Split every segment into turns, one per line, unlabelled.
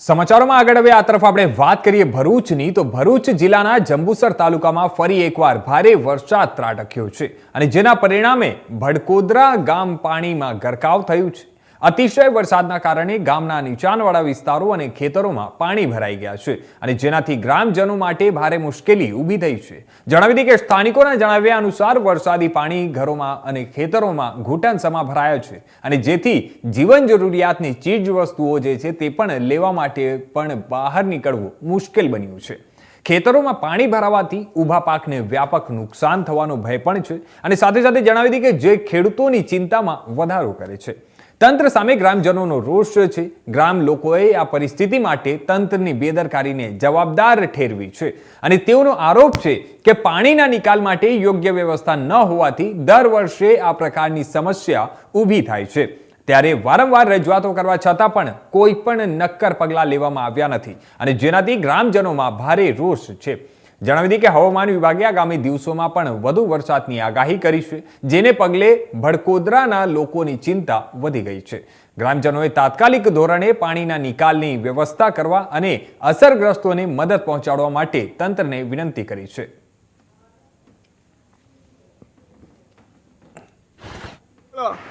સમાચારોમાં આગળ હવે આ તરફ આપણે વાત કરીએ ભરૂચની. તો ભરૂચ જિલ્લાના જંબુસર તાલુકામાં ફરી એકવાર ભારે વરસાદ ત્રાટક્યો છે અને જેના પરિણામે ભડકોદરા ગામ પાણીમાં ગરકાવ થયું છે. અતિશય વરસાદના કારણે ગામના નીચાણવાળા વિસ્તારો અને ખેતરોમાં પાણી ભરાઈ ગયા છે અને જેનાથી ગ્રામજનો માટે ભારે મુશ્કેલી ઊભી થઈ છે. જણાવી દઈએ કે સ્થાનિકોના જણાવ્યા અનુસાર વરસાદી પાણી ઘરોમાં અને ખેતરોમાં ઘૂંટણસમાં ભરાયા છે અને જેથી જીવન જરૂરિયાતની ચીજ વસ્તુઓ જે છે તે પણ લેવા માટે પણ બહાર નીકળવું મુશ્કેલ બન્યું છે. ખેતરોમાં પાણી ભરાવાથી ઊભા પાકને વ્યાપક નુકસાન થવાનો ભય પણ છે અને સાથે સાથે જણાવી દઈએ કે જે ખેડૂતોની ચિંતામાં વધારો કરે છે. તંત્ર સામે ગ્રામજનોનો રોષ છે. ગ્રામ લોકોએ આ પરિસ્થિતિ માટે તંત્રની બેદરકારીને જવાબદાર ઠેરવી છે અને તેઓનો આરોપ છે કે પાણીના નિકાલ માટે યોગ્ય વ્યવસ્થા ન હોવાથી દર વર્ષે આ પ્રકારની સમસ્યા ઊભી થાય છે. ત્યારે વારંવાર રજૂઆતો કરવા છતાં પણ કોઈ પણ નક્કર પગલાં લેવામાં આવ્યા નથી અને જેનાથી ગ્રામજનોમાં ભારે રોષ છે. જણાવી દઈએ કે હવામાન વિભાગે આગામી દિવસોમાં પણ વધુ વરસાદની આગાહી કરી છે, જેને પગલે ભડકોદરાના લોકોની ચિંતા વધી ગઈ છે. ગ્રામજનોએ તાત્કાલિક ધોરણે પાણીના નિકાલની વ્યવસ્થા કરવા અને અસરગ્રસ્તોને મદદ પહોંચાડવા માટે તંત્રને વિનંતી કરી છે.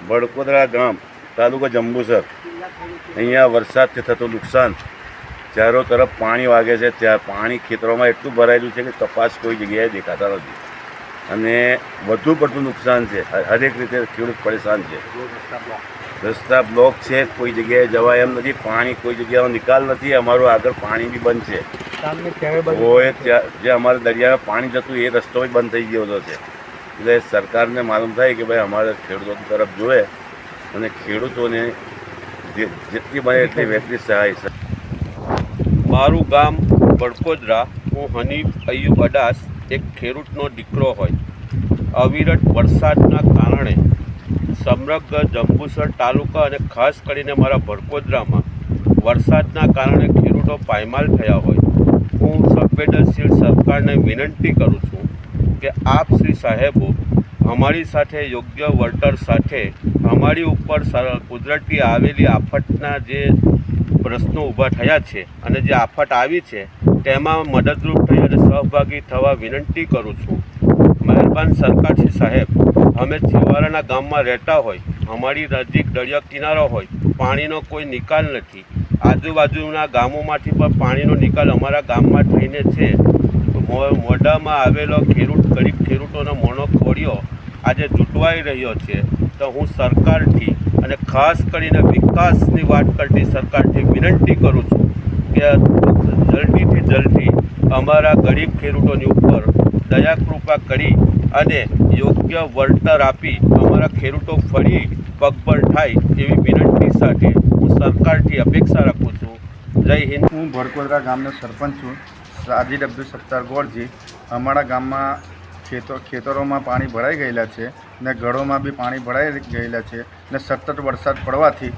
બડકોદરા ગામ, તાલુકા જંબુસર. અહીંયા વરસાદથી થતું નુકસાન ચારો તરફ પાણી વાગે છે ત્યાં પાણી ખેતરોમાં એટલું ભરાયેલું છે કે કપાસ કોઈ જગ્યાએ દેખાતા નથી. અને વધુ પડતું નુકસાન છે હરેક રીતે ખેડૂત પરેશાન છે. રસ્તા બ્લોક છે કોઈ જગ્યાએ જવાય એમ નથી પાણી કોઈ જગ્યાનો નિકાલ નથી અમારું આગળ પાણી બી બંધ છે. હોય ત્યાં જે અમારે દરિયામાં પાણી જતું એ રસ્તો બંધ થઈ ગયો છે. એટલે સરકારને માલુમ થાય કે ભાઈ અમારે ખેડૂતો તરફ જોવે અને ખેડૂતોને જે- જેટલી બને એટલી વહેલી સહાય છે
મારું ગામ બડકોદરા હું હનીફ અયુબ અડાસ, એક ખેડૂતનો દીકરો હોય. અવિરત વરસાદના કારણે સમગ્ર જંબુસર તાલુકા અને ખાસ કરીને મારા ભડકોદરામાં વરસાદના કારણે ખેડૂતો પાયમાલ થયા હોય. હું સંવેદનશીલ સરકારને વિનંતી કરું છું કે આપ શ્રી સાહેબો અમારી સાથે યોગ્ય વળતર સાથે અમારી ઉપર કુદરતી આવેલી આફતના જે પ્રશ્નો ઊભા થયા છે અને જે આફત આવી છે, તેમાં મદદરૂપ થઈ અને સહભાગી થવા વિનંતી કરું છું. મહેરબાન સરકારશ્રી સાહેબ, અમે છેવાડાના ગામમાં રહેતા હોય, અમારી નજીક દરિયા કિનારો હોય, પાણીનો કોઈ નિકાલ નથી. આજુબાજુના ગામોમાંથી પણ પાણીનો નિકાલ અમારા ગામમાં થઈને છે. મોઢામાં આવેલો ખેડૂત, ગરીબ ખેડૂતોનો મોનો ખોડ્યો આજે ચૂંટવાઈ રહ્યો છે. તો હું સરકારથી અને ખાસ કરીને વિકાસની વાત કરતી સરકારથી વિનંતી કરું છું કે જલ્દીથી જલ્દી અમારા ગરીબ ખેડૂતોની ઉપર દયા કૃપા કરી અને યોગ્ય વળતર આપી અમારા ખેડૂતો ફરી પગભર થાય એવી વિનંતી સાથે હું સરકારથી અપેક્ષા રાખું છું. જય હિન્દ.
હું ભરકોદરા ગામનો સરપંચ છું. સાજીદ ડબ્લ્યુ સત્તાર ગોળજી અમારા ગામમાં ખેતો, ખેતરોમાં પાણી ભરાઈ ગયેલા છે ને ઘરોમાં બી પાણી ભરાઈ ગયેલા છે ને સતત વરસાદ પડવાથી